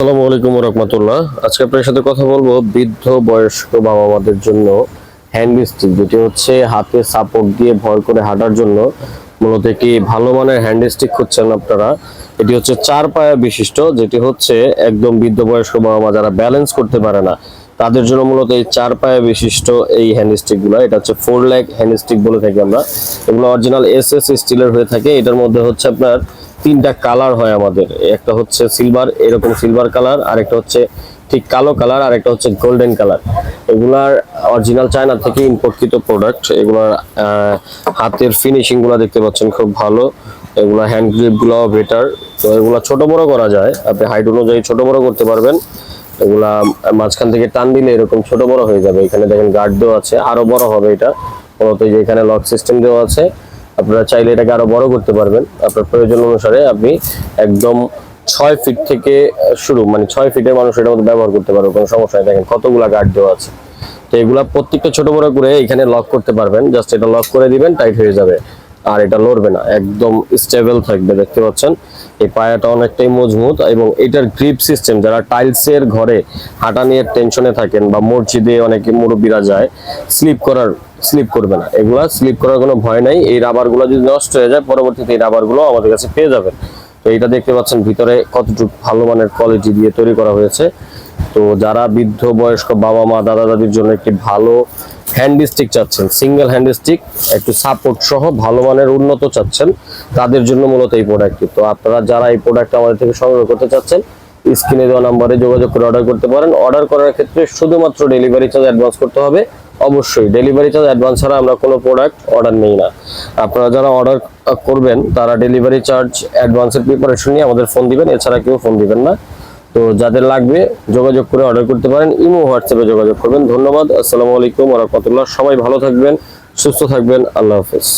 আসসালামু আলাইকুম রহমতুল্লাহ আজকে আপনার সাথে কথা বলব বৃদ্ধ বয়স্ক বাবা মাদের জন্য হ্যান্ড স্টিক যেটি হচ্ছে হাতে সাপোর্ট দিয়ে ভর করে হাঁটার জন্য। মূলত কি ভালো মানের হ্যান্ড স্টিক খুঁজছেন আপনারা। এটি হচ্ছে চার পায়া বিশিষ্ট, যেটি হচ্ছে একদম বৃদ্ধ বয়স্ক বাবা মা যারা ব্যালেন্স করতে পারে না। তাদের জন্য মূলত এই চার পায়ে বিশিষ্ট এই হ্যান্ড স্টিকগুলো, এটা হচ্ছে ফোর ল্যাগ হ্যান্ড স্টিক বলে থাকি আমরা। এগুলো অরিজিনাল এস এস স্টিলের হয়ে থাকে। এটার মধ্যে হচ্ছে আপনার তিনটা কালার হয় আমাদের। একটা হচ্ছে সিলভার এরকম সিলভার কালার আর একটা হচ্ছে ঠিক কালো কালার আর একটা হচ্ছে গোল্ডেন কালার এগুলার অরিজিনাল চায়না থেকে ইম্পোর্টকৃত প্রোডাক্ট এগুলার হাতের ফিনিশিংগুলো দেখতে পাচ্ছেন খুব ভালো। এগুলা হ্যান্ড গ্রিপগুলো বেটার তো এগুলা ছোট বড় করা যায়। আপনি হাইট অনুযায়ী ছোট বড় করতে পারবেন। এগুলা মাঝখান থেকে টান দিলে এরকম ছোট বড় হয়ে যাবে। এখানে দেখেন গার্ড দেওয়া আছে, আরও বড় হবে এটা। মূলত যে এখানে লক সিস্টেম দেওয়া আছে, আপনারা চাইলে এটাকে আরও বড় করতে পারবেন। আপনার প্রয়োজন অনুসারে আপনি একদম ছয় ফিট থেকে শুরু মানে ছয় ফিটের মানুষ এটার মধ্যে ব্যবহার করতে পারবে, কোনো সমস্যা নেই। দেখেন কতগুলা গার্ড দেওয়া আছে। তো এগুলা প্রত্যেকটা ছোট বড় করে এখানে লক করতে পারবেন। জাস্ট এটা লক করে দিবেন টাইট হয়ে যাবে। আর এটা লড়বে না, একদম স্টেবল থাকবে, দেখতে পাচ্ছেন? এই পায়াটা অনেকটাই মজবুত এবং এটার গ্রিপ সিস্টেম যারা টাইলসের ঘরে হাঁটা নিয়ে টেনশনে থাকেন বা মসজিদে অনেকে মুরব্বীরা যায় স্লিপ করার স্লিপ করবে না। এগুলা স্লিপ করার কোনো ভয় নাই, এই রাবারগুলো যদি নষ্ট হয়ে যায়, পরবর্তীতে এই রাবারগুলো আমাদের কাছে পেয়ে যাবেন। তো এটা দেখতে পাচ্ছেন, ভিতরে কতটুকু ভালো মানের কোয়ালিটি দিয়ে তৈরি করা হয়েছে। তো যারা বৃদ্ধ বয়স্ক বাবা মা দাদা দাদির জন্য একটি ভালো হ্যান্ড স্টিক চাচ্ছেন সিঙ্গেল হ্যান্ড স্টিক একটু সাপোর্ট সহ ভালো মানের উন্নত চাচ্ছেন, তাদের জন্য মূলত এই প্রোডাক্টটি তো আপনারা যারা এই প্রোডাক্ট আমাদের থেকে সংগ্রহ করতে চাচ্ছেন, স্ক্রিনে দেওয়া নাম্বারে যোগাযোগ করে অর্ডার করতে পারেন। অর্ডার করার ক্ষেত্রে শুধুমাত্র ডেলিভারি চার্জ অ্যাডভান্স করতে হবে। অবশ্যই ডেলিভারি চার্জ অ্যাডভান্স ছাড়া আমরা কোনো প্রোডাক্ট অর্ডার নেই না। আপনারা যারা অর্ডার করবেন, তারা ডেলিভারি চার্জ অ্যাডভান্সের প্রিপারেশন নিয়ে আমাদের ফোন দিবেন। এছাড়া কেউ ফোন দিবেন না। তো যাদের লাগবে যোগাযোগ করে অর্ডার করতে পারেন, ইমো হোয়াটসঅ্যাপে যোগাযোগ করবেন। ধন্যবাদ, আসসালামু আলাইকুম রহমতুল্লাহ। সবাই ভালো থাকবেন, সুস্থ থাকবেন, আল্লাহ হাফেজ।